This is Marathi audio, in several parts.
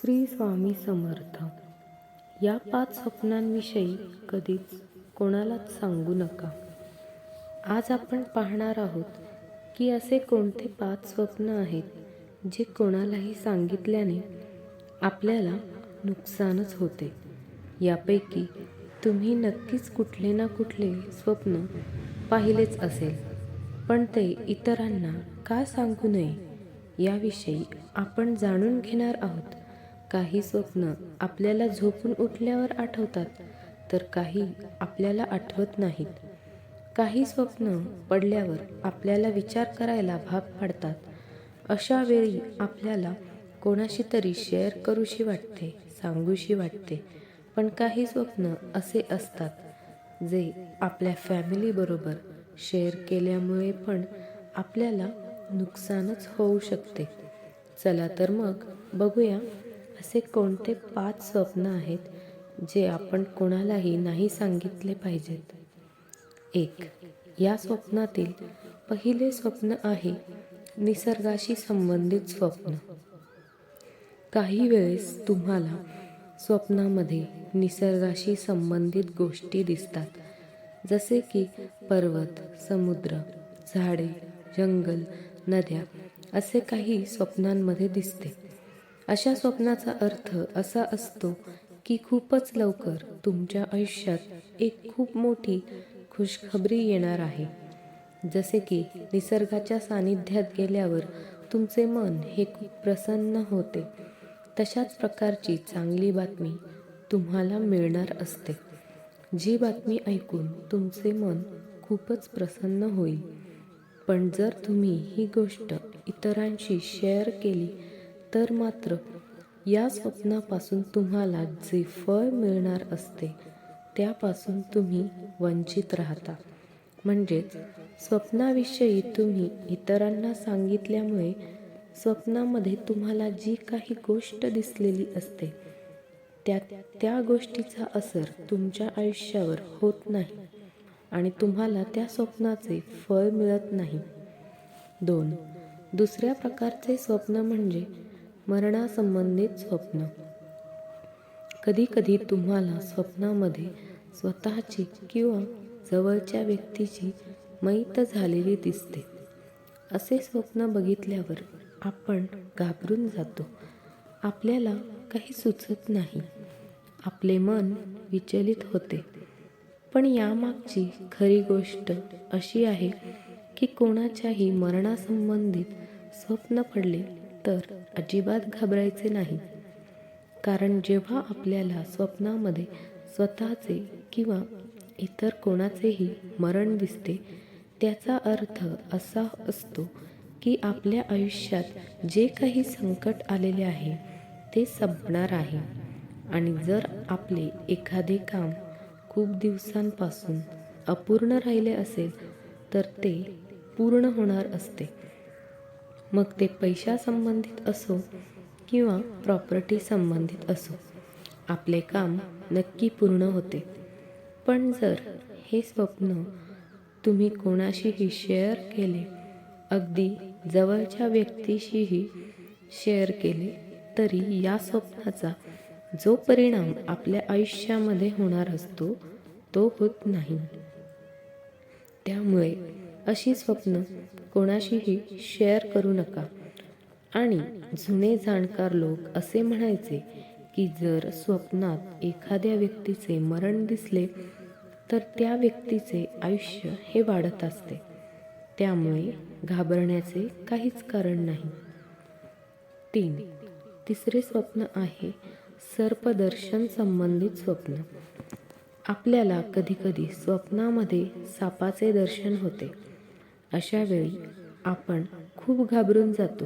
श्री स्वामी समर्थ. या पाच स्वप्नांविषयी कधीच कोणालाच सांगू नका. आज आपण पाहणार आहोत की असे कोणते पाच स्वप्न आहेत जे कोणालाही सांगितल्याने आपल्याला नुकसानच होते. यापैकी तुम्ही नक्कीच कुठले ना कुठले स्वप्न पाहिलेच असेल. पण ते इतरांना का सांगू नये याविषयी आपण जाणून घेणार आहोत. काही स्वप्न आपल्याला झोपून उठल्यावर आठवतात तर काही आपल्याला आठवत नाहीत. काही स्वप्न पडल्यावर आपल्याला विचार करायला भाग पाडतात. अशा वेळी आपल्याला कोणाशी तरी शेअर करूशी वाटते सांगूशी वाटते पण काही स्वप्न असे असतात जे आपल्या फॅमिलीबरोबर शेअर केल्यामुळे पण आपल्याला नुकसानच होऊ शकते. चला तर मग बघूया असे कोणते पाच स्वप्न आहेत जे आपण कोणालाही नाही सांगितले पाहिजेत? एक या स्वप्नातील पहिले स्वप्न आहे निसर्गाशी संबंधित स्वप्न. काही वेळेस तुम्हाला स्वप्नामध्ये निसर्गाशी संबंधित गोष्टी दिसतात जसे की पर्वत समुद्र झाडे जंगल नद्या असे काही स्वप्नांमध्ये दिसते. अशा स्वप्नाचा अर्थ असा असतो की खूपच लवकर तुमच्या आयुष्यात एक खूप मोठी खुशखबरी येणार आहे. जसे की निसर्गाच्या सानिध्यात गेल्यावर तुमचे मन हे खूप प्रसन्न होते. तशाच प्रकारची चांगली बातमी तुम्हाला मिळणार असते. जी बातमी ऐकून तुमचे मन खूपच प्रसन्न होईल. पण जर तुम्ही ही गोष्ट इतरांशी शेअर केली तर मात्र या स्वप्नापासून तुम्हाला जे फळ मिळणार असते त्यापासून तुम्ही वंचित राहता. म्हणजेच स्वप्नाविषयी तुम्ही इतरांना सांगितल्यामुळे स्वप्नामध्ये तुम्हाला जी काही गोष्ट दिसलेली असते त्या त्या गोष्टीचा असर तुमच्या आयुष्यावर होत नाही आणि तुम्हाला त्या स्वप्नाचे फळ मिळत नाही. दोन दुसऱ्या प्रकारचे स्वप्न म्हणजे मरणासंबंधित स्वप्न. कधीकधी तुम्हाला स्वप्नामध्ये स्वतःची किंवा जवळच्या व्यक्तीची मैत झालेली दिसते. असे स्वप्न बघितल्यावर आपण घाबरून जातो. आपल्याला काही सुचत नाही. आपले मन विचलित होते. पण यामागची खरी गोष्ट अशी आहे की कोणाच्याही मरणासंबंधित स्वप्न पडले तर अजिबात घाबरायचे नाही. कारण जेव्हा आपल्याला स्वप्नामध्ये स्वतःचे किंवा इतर कोणाचेही मरण दिसते त्याचा अर्थ असा असतो की आपल्या आयुष्यात जे काही संकट आलेले आहे ते संपणार आहे. आणि जर आपले एखादे काम खूप दिवसांपासून अपूर्ण राहिले असेल तर ते पूर्ण होणार असते. मग ते पैशासंबंधित असो किंवा प्रॉपर्टी संबंधित असो आपले काम नक्की पूर्ण होते. पण जर हे स्वप्न तुम्ही कोणाशीही शेअर केले अगदी जवळच्या व्यक्तीशीही शेअर केले तरी या स्वप्नाचा जो परिणाम आपल्या आयुष्यामध्ये होणार असतो तो होत नाही. त्यामुळे अशी स्वप्न कोणाशीही शेअर करू नका. आणि जुने जाणकार लोक असे म्हणायचे की जर स्वप्नात एखाद्या व्यक्तीचे मरण दिसले तर त्या व्यक्तीचे आयुष्य हे वाढत असते. त्यामुळे घाबरण्याचे काहीच कारण नाही. तीन तिसरे स्वप्न आहे सर्पदर्शन संबंधित स्वप्न. आपल्याला कधीकधी स्वप्नामध्ये सापाचे दर्शन होते. अशावेळी आपण खूप घाबरून जातो.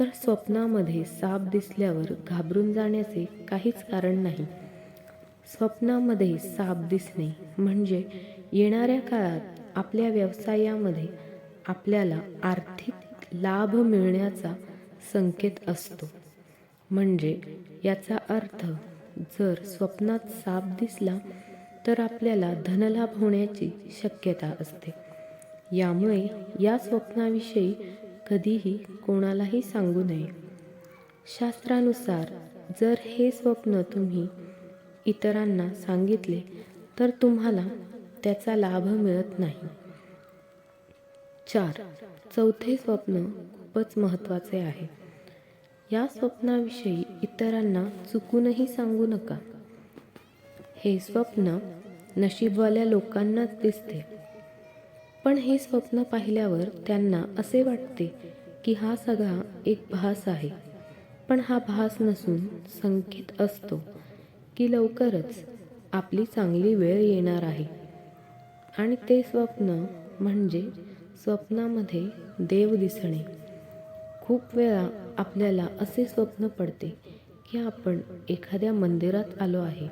तर स्वप्नामध्ये साप दिसल्यावर घाबरून जाण्याचे काहीच कारण नाही. स्वप्नामध्ये साप दिसणे म्हणजे येणाऱ्या काळात आपल्या व्यवसायामध्ये आपल्याला आर्थिक लाभ मिळण्याचा संकेत असतो. म्हणजे याचा अर्थ जर स्वप्नात साप दिसला तर आपल्याला धनलाभ होण्याची शक्यता असते. यामुळे या स्वप्नाविषयी कधीही कोणालाही सांगू नये. शास्त्रानुसार जर हे स्वप्न तुम्ही इतरांना सांगितले तर तुम्हाला त्याचा लाभ मिळत नाही. चार. चौथे स्वप्न खूपच महत्त्वाचे आहे. या स्वप्नाविषयी इतरांना चुकूनही सांगू नका. हे स्वप्न नशीबवाल्या लोकांनाच दिसते. पण हे स्वप्न पाहिल्यावर त्यांना असे वाटते की हा सगळा एक भास आहे. पण हा भास नसून संकेत असतो की लवकरच आपली चांगली वेळ येणार आहे. आणि ते स्वप्न म्हणजे स्वप्नामध्ये देव दिसणे. खूप वेळा आपल्याला असे स्वप्न पडते की आपण एखाद्या मंदिरात आलो आहे.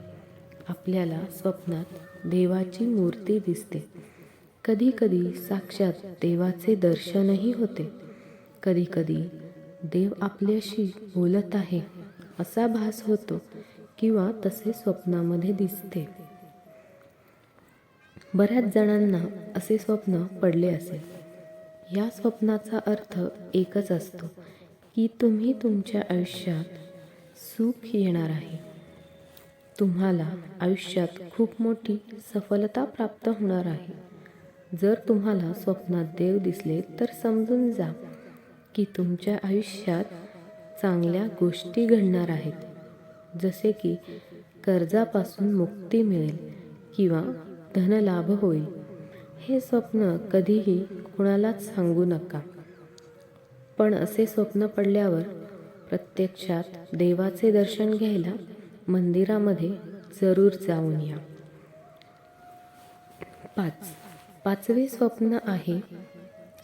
आपल्याला स्वप्नात देवाची मूर्ती दिसते. कधीकधी साक्षात देवाचे दर्शनही होते. कधीकधी देव आपल्याशी बोलत आहे असा भास होतो किंवा तसे स्वप्नामध्ये दिसते. बऱ्याच जणांना असे स्वप्न पडले असेल. या स्वप्नाचा अर्थ एकच असतो की तुम्ही तुमच्या आयुष्यात सुख येणार आहे. तुम्हाला आयुष्यात खूप मोठी सफलता प्राप्त होणार आहे. जर तुम्हाला स्वप्नात देव दिसले तर समजून जा की तुमच्या आयुष्यात चांगल्या गोष्टी घडणार आहेत. जसे की कर्जापासून मुक्ती मिळेल किंवा धनलाभ होईल. हे स्वप्न कधीही कुणालाच सांगू नका. पण असे स्वप्न पडल्यावर प्रत्यक्षात देवाचे दर्शन घ्यायला मंदिरामध्ये जरूर जाऊन या. पाच. पाचवे स्वप्न आहे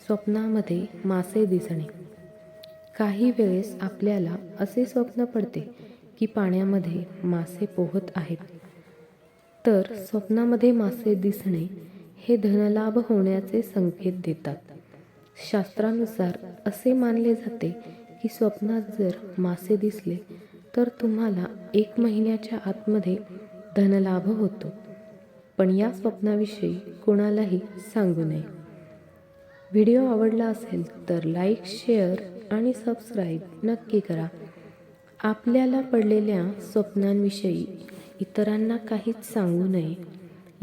स्वप्नामध्ये मासे दिसणे. काही वेळेस आपल्याला असे स्वप्न पडते की पाण्यामध्ये मासे पोहत आहेत. तर स्वप्नामध्ये मासे दिसणे हे धनलाभ होण्याचे संकेत देतात. शास्त्रानुसार असे मानले जाते की स्वप्नात जर मासे दिसले तर तुम्हाला एक महिन्याच्या आतमध्ये धनलाभ होतो. पण या स्वप्नाविषयी कोणालाही सांगू नये. व्हिडिओ आवडला असेल तर लाईक शेअर आणि सबस्क्राईब नक्की करा. आपल्याला पडलेल्या स्वप्नांविषयी इतरांना काहीच सांगू नये.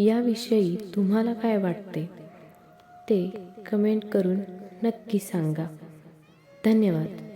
याविषयी तुम्हाला काय वाटते? ते कमेंट करून नक्की सांगा. धन्यवाद.